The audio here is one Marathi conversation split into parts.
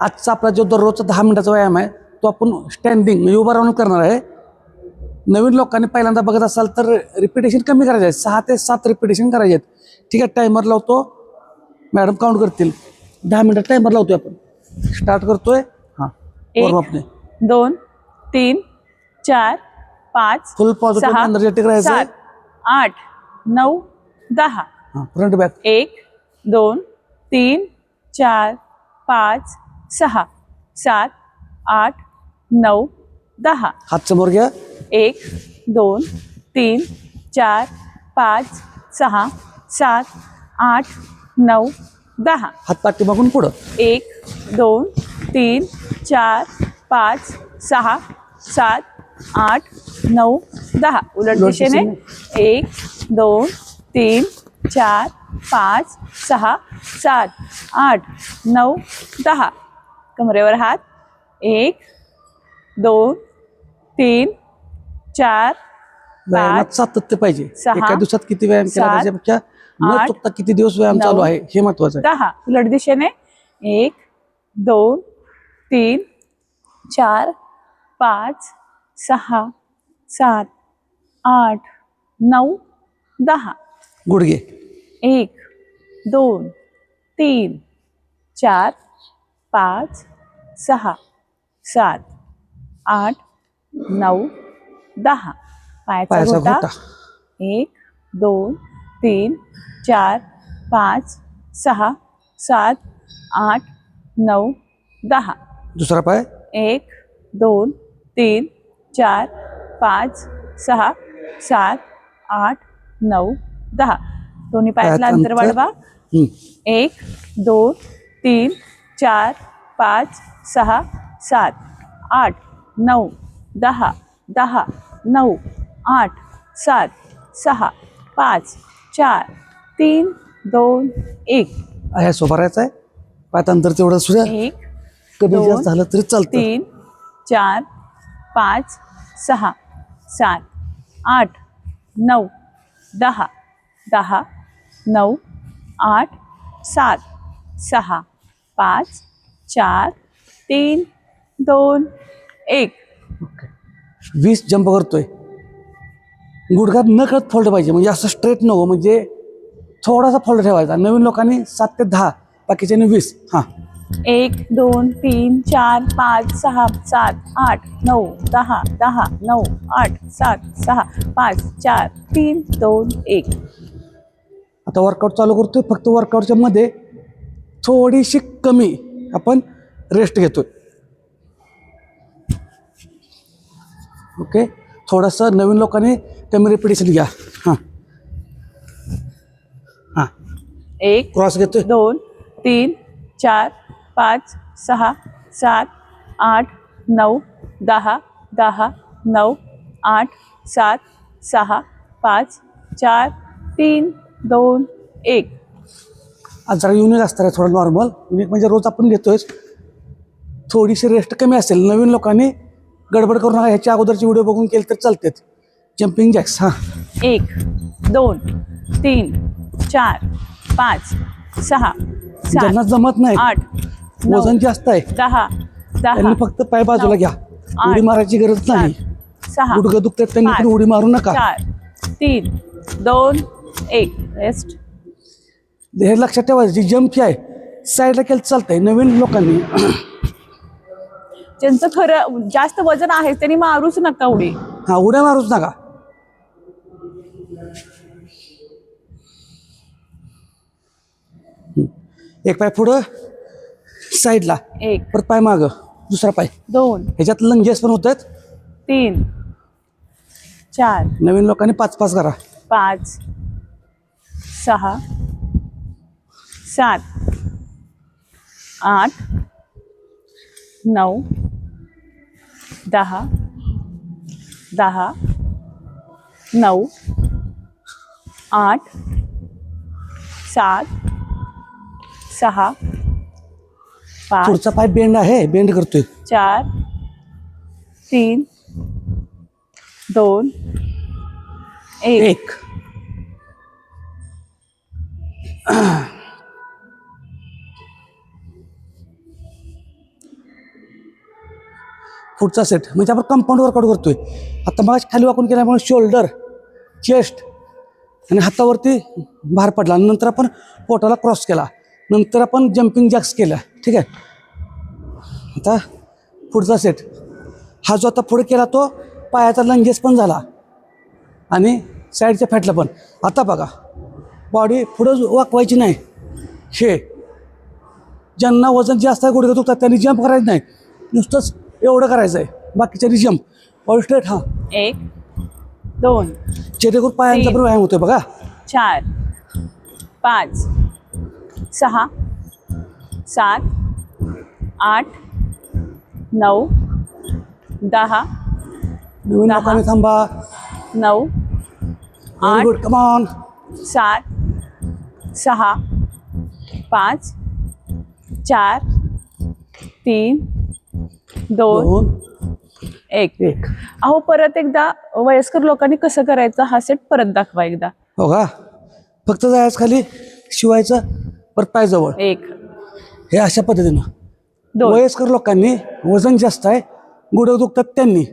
आजचा आपला जो दररोजचा दहा मिनिटाचा व्यायाम आहे तो आपण स्टँडिंग म्हणजे उभा राहून करणार आहे. नवीन लोकांनी पहिल्यांदा बघत असाल तर रिपिटेशन कमी करायचे आहेत. सहा ते सात रिपिटेशन करायचे आहेत. ठीक आहे टायमर लावतो. मॅडम काउंट करतील. दहा मिनिटं टायमर लावतोय आपण. स्टार्ट करतोय. हां. वॉर्मअपने दोन तीन चार पाच फुल पॉझिटिव्ह एनर्जेटिक राहायचं. आठ नऊ दहा. हां फ्रंट बॅक एक दोन तीन चार पाच सहा सात आठ नऊ दहा. हात समोर घ्या. एक दोन तीन चार पाच सहा सात आठ नऊ दहा. हात पाठीमागून पुढं. एक दोन तीन चार पाच सहा सात आठ नऊ दहा. उलट उलट दिशेने. एक दोन तीन चार पाच सहा सात आठ नऊ दहा. कमरेवर हात. एक दोन तीन चार व्यायामात सातत्य पाहिजे. एका दिवसात किती व्यायाम केला सात, त्याच्यापेक्षा न चुकता किती दिवस व्यायाम चालू आहे हे महत्वाचं आहे. दहा. उलट दिशेने. एक दोन तीन चार पाच सहा सात आठ नऊ दहा. गुडघे एक दोन तीन चार पाच सहा सात आठ नऊ दहा. पायाचा एक दोन तीन चार पाच सहा सात आठ नऊ दहा. दुसरा पाय. एक दोन तीन चार पाच सहा सात आठ नऊ दहा. दोन्ही पायातलं पायात अंतर. वाढवा. एक दोन तीन चार पाच सहा सात आठ नऊ दहा दहा नऊ आठ सात सहा पाच चार तीन दोन एक. आहे सोबा राहायचा आहे? पायात अंतर तेवढं सुद्धा एक कमी जास्त झालं तरी चालतं. तीन चार पाच सहा सात आठ नऊ दहा दहा नऊ आठ सात सहा पाच चार तीन दोन एक. वीस जंप करतोय. गुडघात न कळत फोल्ड पाहिजे. म्हणजे असं स्ट्रेट नको. म्हणजे थोडासा फोल्ड ठेवायचा. नवीन लोकांनी सात ते दहा बाकीच्यानी वीस. हां. एक दोन तीन चार पाच सहा सात आठ नऊ दहा दहा नऊ आठ सात सहा पाच चार तीन दोन एक. आता वर्कआउट चालू करतोय. फक्त वर्कआउटच्या मध्ये थोडीशी कमी. आपण रेस्ट घेतोय. ओके थोडंसं नवीन लोकांनी कमी रिपिटेशन घ्या. हां. हां. एक क्रॉस घेतोय. दोन तीन चार पाच सहा सात आठ नऊ दहा दहा नऊ आठ सात सहा पाच चार तीन दोन एक. आज जरा युनिक असणार आहे थोडं नॉर्मल युनिक म्हणजे रोज आपण घेतोय थोडीशी रेस्ट कमी असेल. नवीन लोकांनी गडबड करू नका. ह्याच्या अगोदरचे व्हिडिओ बघून केले तर चालतात. जम्पिंग जॅक्स हां. एक दोन तीन चार पाच सहा ज्यांना जमत नाही आठ वजन जास्त आहे दहा त्यांनी फक्त पाय बाजूला घ्या. उडी मारायची गरज नाही. सहा गुडघं दुखतात त्यांनी उडी मारू नका. चार तीन दोन एक रेस्ट हे लक्षात ठेवायचं जी जम्प आहे साईडला केलं चालतंय नवीन लोकांनी. ज्यांचं खरं जास्त वजन आहे त्यांनी मारूच नका उडी. हा उड्या मारूच नका. एक पाय पुढं साईडला. एक. परत पाय माग दुसरा पाय. दोन. ह्याच्यात लंजेस पण होत आहेत तीन. चार. नवीन लोकांनी पाच पाच करा. पाच. सहा. सात आठ नऊ दहा दहा नऊ आठ सात सहा पाच पुढचा पाय बेंड आहे बेंड करतोय. चार तीन दोन एक. एक. पुढचा सेट म्हणजे आपण कंपाऊंड वर्कआउट करतोय. आता मग खाली वाकून केल्यामुळे शोल्डर चेस्ट आणि हातावरती भार पडला. नंतर आपण पोटाला क्रॉस केला. नंतर आपण जम्पिंग जॅक्स केला ठीक आहे? आता पुढचा सेट हा जो आता पुढे केला तो पायाचा लंजेस पण झाला. आणि साईडच्या फॅटला पण. आता बघा. बॉडी पुढं वाकवायची नाही. हे. ज्यांना वजन जास्त आहे गुडघे दुखतात त्यांनी जंप करायचं नाही. नुसतंच एवढं करायचं आहे बाकीच्यांनी जंप बॉडी स्ट्रेट हाँ एक दोन चेहरेकूर पायांचा. पण व्यायाम होतोय बघा चार पाच सहा सात आठ नऊ दहा नवीन. लोकांनी थांबा नऊ आठ गुड कमॉन सात सहा पाच चार तीन दोन. एक. एक. अहो परत एकदा वयस्कर लोकांनी कसं करायचं? हा सेट परत दाखवा एकदा. हो का? फक्त जायचं खाली शिवायचं परत पायजवळ. एक. हे अशा पद्धतीनं. दोन. वयस्कर लोकांनी वजन जास्त आहे गुडघे दुखतात त्यांनी.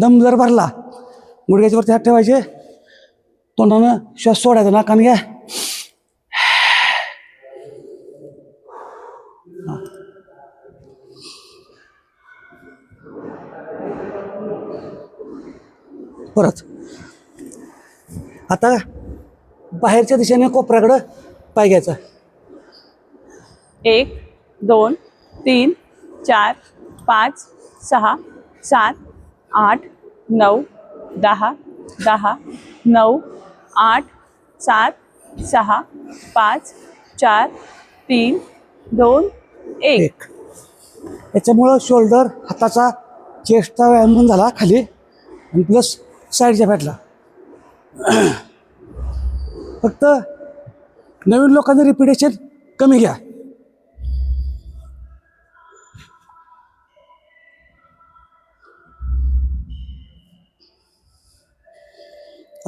दम जर भरला गुडघ्याच्या वरती हात ठेवायचे तोंडानं श्वास सोडायचा नाकाने घ्या. परत. आता बाहेरच्या दिशेने कोपऱ्याकडं पाय घ्यायचा. एक दोन तीन चार पाच सहा सात आठ नऊ दहा दहा नऊ आठ सात सहा पाच चार तीन दोन एक. एक. याच्यामुळं शोल्डर हाताचा चेस्टचा व्यायाम पण झाला खाली आणि प्लस साईडच्या फॅटला फक्त नवीन लोकांचं रिपिटेशन कमी घ्या.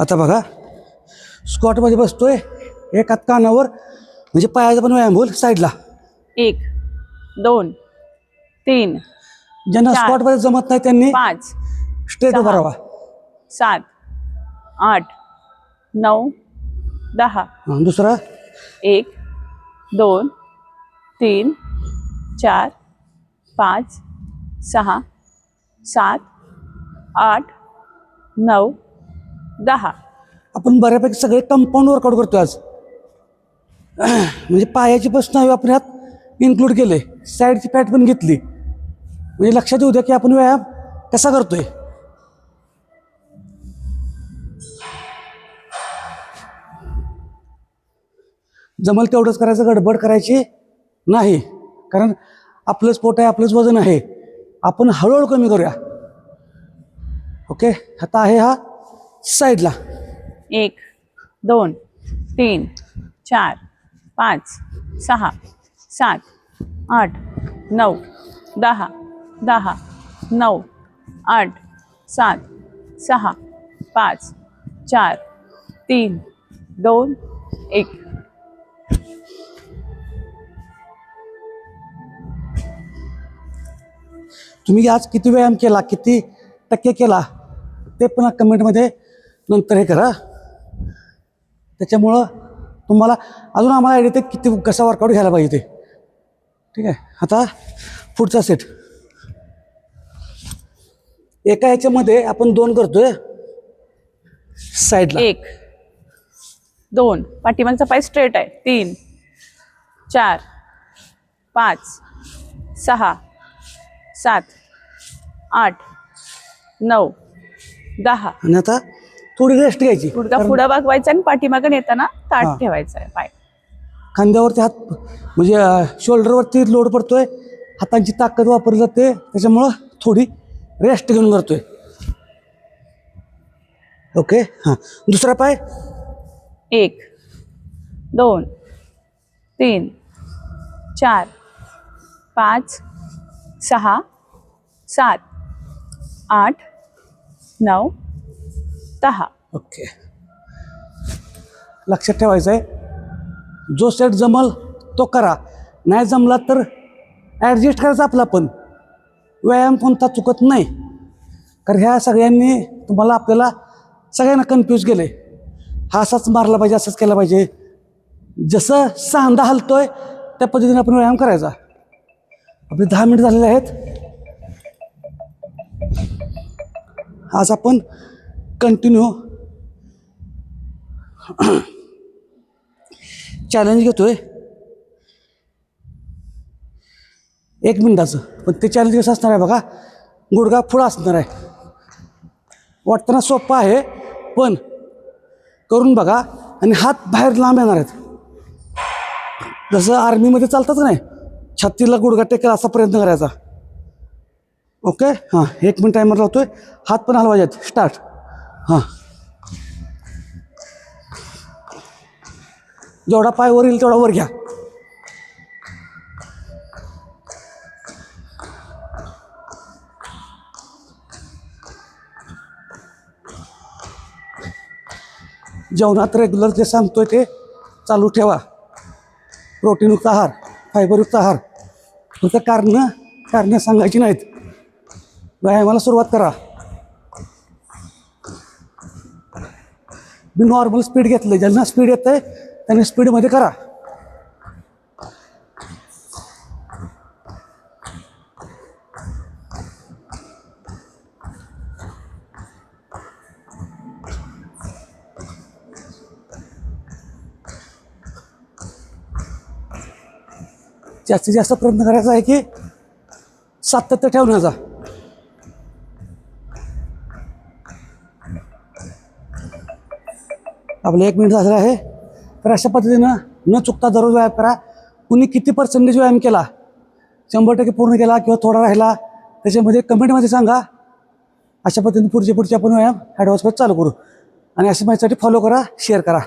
आता बघा स्क्वॉटमध्ये बसतोय एक हात कानावर म्हणजे पायाचा पण व्यायाम होईल साईडला. एक दोन तीन ज्यांना चार. स्पॉटमध्ये जमत नाही त्यांनी पाच उभा सहा. राहावा. सात आठ नऊ दहा. हं, दुसरा? एक दोन तीन चार पाच सहा सात आठ नऊ दहा. आपण बऱ्यापैकी सगळे कंपाऊंड वर्कआउट करतो आज. म्हणजे पायाची बसणं आपण ह्यात इन्क्लूड केले साईडची फॅट पण घेतली. म्हणजे लक्षात येऊ द्या की आपण व्यायाम कसा करतोय. जमल तेवढंच करायचं गडबड करायची नाही. कारण आपलंच पोट आहे आपलंच वजन आहे. आपण हळूहळू कमी करूया. ओके आता आहे हा साईडला एक दोन तीन चार पाच सहा सात आठ नऊ दहा दहा नऊ आठ सात सहा पाच चार तीन दोन एक. तुम्ही आज किती व्यायाम केला किती टक्के केला ते पण कमेंटमध्ये नंतर हे करा. त्याच्यामुळं तुम्हाला अजून आम्हाला आयडिया ते किती कसा वर्कआउट घ्यायला पाहिजे ते. ठीक आहे आता पुढचा सेट एका ह्याच्यामध्ये आपण दोन करतोय. साईडला एक दोन. पाठीमागचा पाय स्ट्रेट आहे. तीन चार पाच सहा सात आठ नऊ दहा. आणि आता थोडी रेस्ट घ्यायची. गुडघा कारण पुढं वागवायचा आणि पाठीमागं येताना. ताट ठेवायचा आहे पाय. खांद्यावरती हात म्हणजे शोल्डरवरती लोड पडतोय. हातांची ताकद वापरली जाते त्याच्यामुळं थोडी रेस्ट घेऊन करतोय. ओके हां. दुसरा पाय? एक दोन तीन चार पाच सहा सात आठ नऊ दहा. ओके लक्षात ठेवायचं आहे जो सेट जमल तो करा. नाही जमला तर ॲडजस्ट करायचं आपला पण. व्यायाम कोणता चुकत नाही. कारण ह्या सगळ्यांनी तुम्हाला आपल्याला सगळ्यांना कन्फ्यूज केलं आहे हा असाच मारला पाहिजे असंच केलं पाहिजे. जसं सांधा हलतो आहे त्या पद्धतीने आपण व्यायाम करायचा. आपले दहा मिनिट झालेले आहेत. आज आपण कंटिन्यू चॅलेंज घेतोय. एक मिनिटाचं. पण ते चॅलेंज कसं असणार आहे बघा. गुडघा पुढं असणार आहे. वाटताना सोपं आहे पण करून बघा. आणि हात बाहेर लांब येणार आहेत. जसं आर्मीमध्ये चालतात का नाही. छातीला गुडघा टेकेल असा प्रयत्न करायचा. ओके हां एक मिनिट टायमर आहे हात पण हलवायचे आहेत स्टार्ट हां. जेवढा पाय वर येईल तेवढा वर घ्या. जेवणात रेग्युलर जे सांगतोय ते चालू ठेवा. प्रोटीनयुक्त आहार फायबरयुक्त आहार. फक्त कारणं कारणं सांगायची नाहीत. व्यायामाला सुरुवात करा. मी नॉर्मल स्पीड घेतलं ज्यांना स्पीड येतं आहे त्यांनी स्पीडमध्ये करा. जास्तीत जास्त प्रयत्न करायचा आहे की सातत्य ठेवण्याचा आपलं एक मिनिट झालेलं आहे. तर अशा पद्धतीनं न चुकता दररोज व्यायाम करा. कुणी किती पर्सेंटेज व्यायाम केला शंभर टक्के पूर्ण केला किंवा थोडा राहिला त्याच्यामध्ये कमेंटमध्ये सांगा. अशा पद्धतीने पुढचे पुढचे आपण व्यायाम ॲडव्हान्स चालू करू. आणि अशा माझ्यासाठी फॉलो करा शेअर करा.